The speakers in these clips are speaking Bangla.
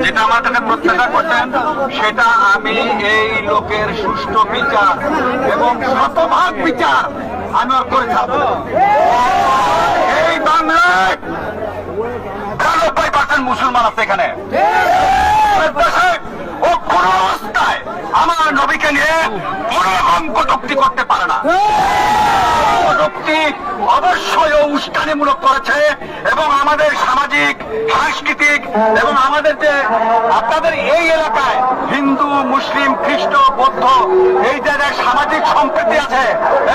যেটা আমার কাছে প্রত্যাশা করছেন, সেটা আমি এই লোকের সুষ্ঠু বিচার এবং শতভাগ বিচার আমি করে থাকব এই বাংলায় একানব্বই পার্সেন্ট মুসলমান আছে এখানে দেশে ও কোন অবস্থায় আমার নবীকে নিয়ে কোন রকম কটুক্তি করতে পারে না। কটুক্তি অবশ্যই ও উস্কানিমূলক করেছে এবং আমাদের সামাজিক, সাংস্কৃতিক এবং আমাদের যে আপনাদের এই এলাকায় হিন্দু, মুসলিম, খ্রিস্ট, বৌদ্ধ, এই জায়গায় সামাজিক সম্প্রীতি আছে।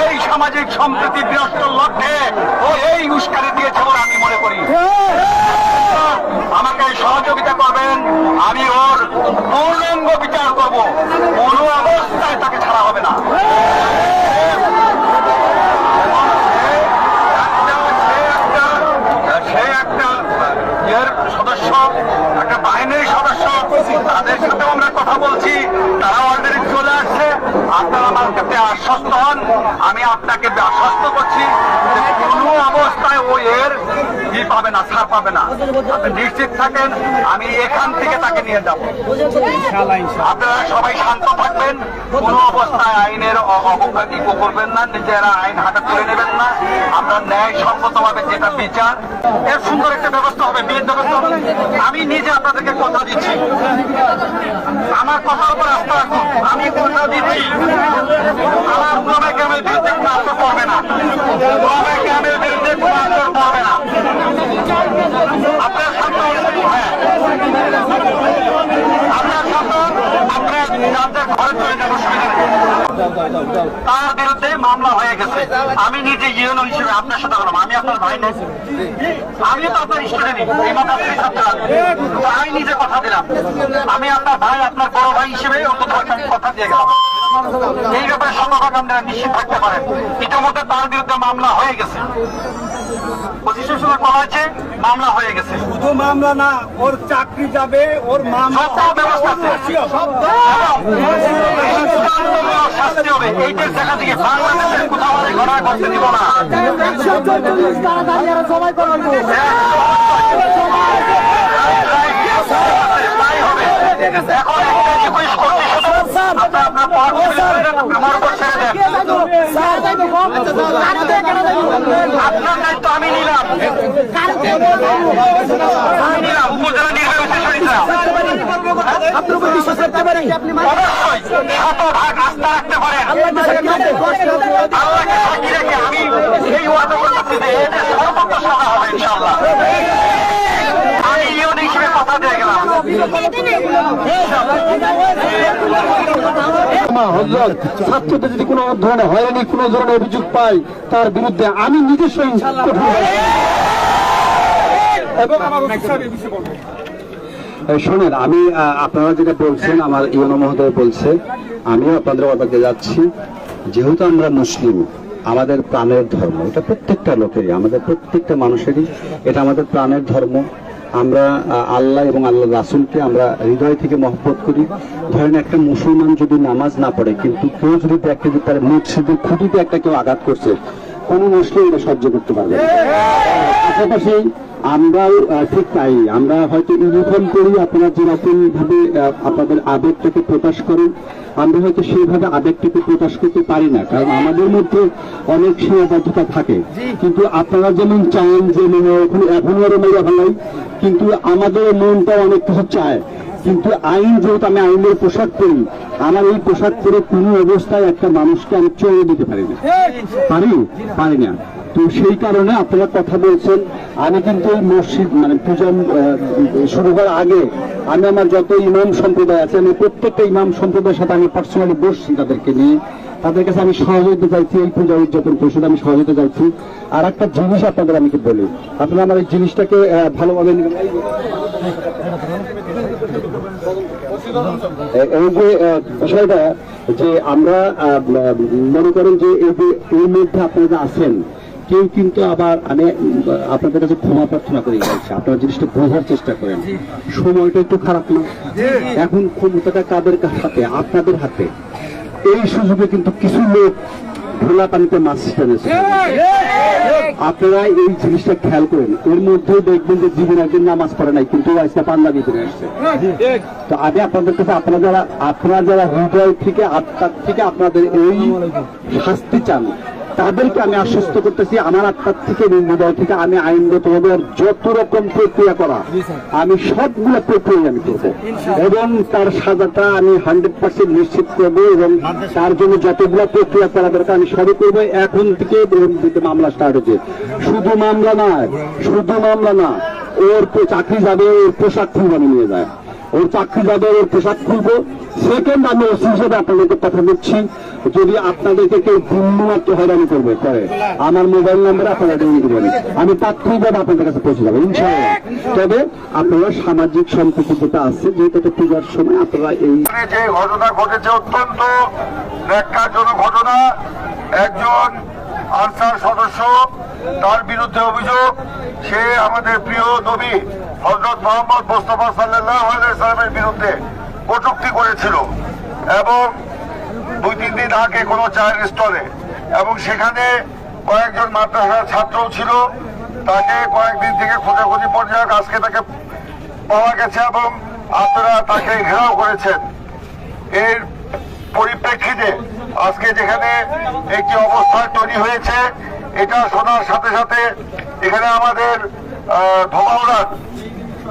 এই সামাজিক সম্প্রীতি বিনষ্ট লক্ষ্যে ও এই উস্কানি দিয়েছে বলে আমি মনে করি। আমাকে সহযোগিতা করবেন, আমি ওর পূর্ণাঙ্গ বিচার করব কোনো অবস্থায় তাকে ছাড়া হবে না সে একটা ইয়ের সদস্য একটা বাহিনীর সদস্য তাদের সাথেও আমরা কথা বলছি তারা অলরেডি চলে আসছে আপনারা আমার কাছে আশ্বস্ত হন আমি আপনাকে আশ্বস্ত করছি কোনো অবস্থায় ও এর ই পাবে না ছাড় পাবে না। আপনি নিশ্চিত থাকেন আমি এখান থেকে তাকে নিয়ে যাব। আপনারা সবাই শান্ত থাকবেন কোনো অবস্থায় আইনের অবজ্ঞাতি করবেন না নিজেরা আইন হাতে তুলে নেবেন না। আপনার ন্যায় সম্মতভাবে যেটা বিচার এর সুন্দর একটা ব্যবস্থা হবে বিয়ের ব্যবস্থা হবে। আমি নিজে আপনাদেরকে কথা দিচ্ছি। আমি কথা দিচ্ছি। হ্যাঁ। তার বিরুদ্ধে মামলা হয়ে গেছে। আমি নিজে ইউনো হিসেবে আপনার আমি আপনার ভাই নেই আমি তো আপনার স্টুডেন্ট এই মাদ্রাসার ছাত্র আমি নিজে কথা দিলাম। আমি আপনার ভাই আপনার বড় ভাই হিসেবে অন্তত একটা কথা দিয়ে গেলাম। এই ব্যাপারে শতভাগ আপনারা নিশ্চিত থাকতে পারেন। ইতিমধ্যে তার বিরুদ্ধে মামলা হয়ে গেছে। পঁচিশের সময় বলা হয়েছে মামলা হয়ে গেছে। শুধু মামলা না ওর চাকরি যাবে ওর মামলা ব্যবস্থা আছে সব চূড়ান্তমূলক শাস্তি হবে এইটার জায়গা থেকে বাংলাদেশের কোথাও আমি ঘটনা করতে দিব না। তাই হবে এখন একটা রিকোয়েস্ট করছি আপনার দায়িত্ব আমি নিলাম আমি নিলাম উপজেলা নির্বাহী সরিষা অবশ্যই শতভাগ আস্থা রাখতে পারেন। আল্লাহকে সাক্ষী রেখে আমি এই ওয়াদা করতেছি যে এদের সর্বোচ্চ সাজা হবে ইনশাল্লাহ আমি ইউন হিসেবে কথা দিয়ে গেলাম। ছাত্রদের যদি কোনো ধরনের হয়রানি কোনো ধরনের অভিযোগ পাই তার বিরুদ্ধে আমি নিজস্ব এবং আমার শোনেন, আমি আপনারা যেটা বলছেন, আমার ইউনো মহোদয় বলছে, আমিও আপনাদের অবাকে যাচ্ছি। যেহেতু আমরা মুসলিম, আমাদের প্রাণের ধর্ম, এটা প্রত্যেকটা লোকেরই, আমাদের প্রত্যেকটা মানুষেরই এটা আমাদের প্রাণের ধর্ম। আমরা আল্লাহ এবং আল্লাহ রাসুলকে আমরা হৃদয় থেকে মহব্বত করি। ধরেন একটা মুসলমান যদি নামাজ না পড়ে, কিন্তু কেউ যদি দেখে যে তার মসজিদের খুঁটিতে একটা কেউ আঘাত করছে কোনো মুসলিম এটা সহ্য করতে পারবে পাশাপাশি আমরাও ঠিক তাই আমরা হয়তো ইউনিফর্ম করি আপনারা যেরকম ভাবে আপনাদের আবেগটাকে প্রকাশ করেন আমরা হয়তো সেইভাবে আবেগটাকে প্রকাশ করতে পারি না কারণ আমাদের মধ্যে অনেক সীমাবদ্ধতা থাকে। কিন্তু আপনারা যেমন চান যে মানে ওখানে এখনও আরও মেয়েরা ভালাই কিন্তু আমাদের মনটা অনেক কিছু চায় কিন্তু আইন যেহেতু আমি আইনের পোশাক পরি, আমার এই পোশাক পরে কোনো অবস্থায় একটা মানুষকে আমি চলে দিতে পারি না। পারি? পারি না। তো সেই কারণে আপনারা কথা বলছেন, আমি কিন্তু এই মসজিদ মানে পূজা শুরু করার আগে আমি আমার যত ইমাম সম্প্রদায় আছে, আমি প্রত্যেকটা ইমাম সম্প্রদায়ের সাথে আমি পার্সোনালি বসছি তাদেরকে নিয়ে। তাদের কাছে আমি সহযোগিতা চাইছি এই পূজা উদযাপন পরিষদ আমি সহযোগিতা চাইছি। আর একটা জিনিস আপনাদের আমি কি বলি। আপনারা আমার এই জিনিসটাকে ভালোভাবে এই যে বিষয়টা যে আমরা মনে করেন যে এই যে এর মধ্যে আপনারা আছেন কেউ কিন্তু আবার আমি আপনাদের কাছে ক্ষমা প্রার্থনা করে গেছে আপনারা জিনিসটা বোঝার চেষ্টা করেন। সময়টা একটু খারাপ না? এখন ক্ষমতাটা কাদের হাতে? আপনাদের হাতে। এই সুযোগে কিন্তু কিছু লোক ঢোলা পানিতে মাছ টেনেছে। আপনারা এই জিনিসটা খেয়াল করেন। এর মধ্যে দেখবেন যে জীবন একদিন নামাজ পড়ে নাই, কিন্তু পাঞ্জাবি করে আসছে। তো আমি আপনাদের কাছে আপনারা যারা আপনারা যারা হৃদয় থেকে আত্মার থেকে আপনাদের এই শাস্তি চান তাদেরকে আমি আশ্বস্ত করতেছি আমার আত্মার থেকে হৃদয় থেকে আমি আইনগতভাবে যত রকম প্রক্রিয়া করা আমি সবগুলো প্রক্রিয়া আমি করব। এবং তার সাজাটা আমি হান্ড্রেড পার্সেন্ট নিশ্চিত করব এবং তার জন্য যতগুলো প্রক্রিয়া করা দরকার আমি সবই করব। এখন থেকে মামলা স্টার্ট হচ্ছে। শুধু মামলা নয় শুধু মামলা না ওর চাকরি যাবে ওর পোশাক খুলবে আমি নিয়ে যায় ওর চাকরি যাবে ওর পোশাক খুলবো। সেকেন্ড আমি ওসি হিসেবে আপনাদেরকে কথা বলছি যদি আপনাদেরকে কেউ বিন্দুমাত্র হয়রানি করবে, করে, আমার মোবাইল নাম্বার আপনারা দিয়ে দেবেন। আমি তাৎক্ষণিকভাবে আপনাদের কাছে পৌঁছে যাব, ইনশাআল্লাহ। তবে আপনারা সামাজিক সম্পর্ক যেটা আছে, যেটা পূজার সময় আপনারা এই যে ঘটনা ঘটেছে অত্যন্ত ন্যাক্কারজনক ঘটনা। একজন আনসার সদস্য, তার বিরুদ্ধে অভিযোগ। সে আমাদের প্রিয় নবী। হজরত মোহাম্মদ মোস্তফা সাল্লাহ বিরুদ্ধে কটুক্তি করেছিল এবং দুই তিন দিন আগে কোনো চায়ের স্টলে এবং সেখানে কয়েকজন মাদ্রাসার ছাত্রও ছিল, তাকে কয়েকদিন থেকে খোঁজাখুঁজি পর্যায়ে আজকে তাকে পাওয়া গেছে এবং আপনারা তাকে ঘেরাও করেছেন। এর পরিপ্রেক্ষিতে আজকে যেখানে একটি অবস্থা তৈরি হয়েছে, এটা শোনার সাথে সাথে এখানে আমাদের ধোমাউড়ার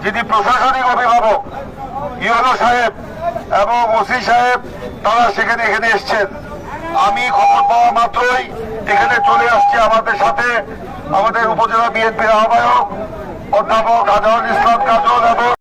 যিনি প্রশাসনিক অভিভাবক, ইউনো সাহেব এবং ওসি সাহেব, তারা সেখানে এখানে এসছেন। আমি খবর পাওয়া মাত্রই এখানে চলে আসছি আমাদের সাথে। আমাদের উপজেলা বিএনপির আহ্বায়ক, অধ্যাপক আজহারুল ইসলাম কাজল এবং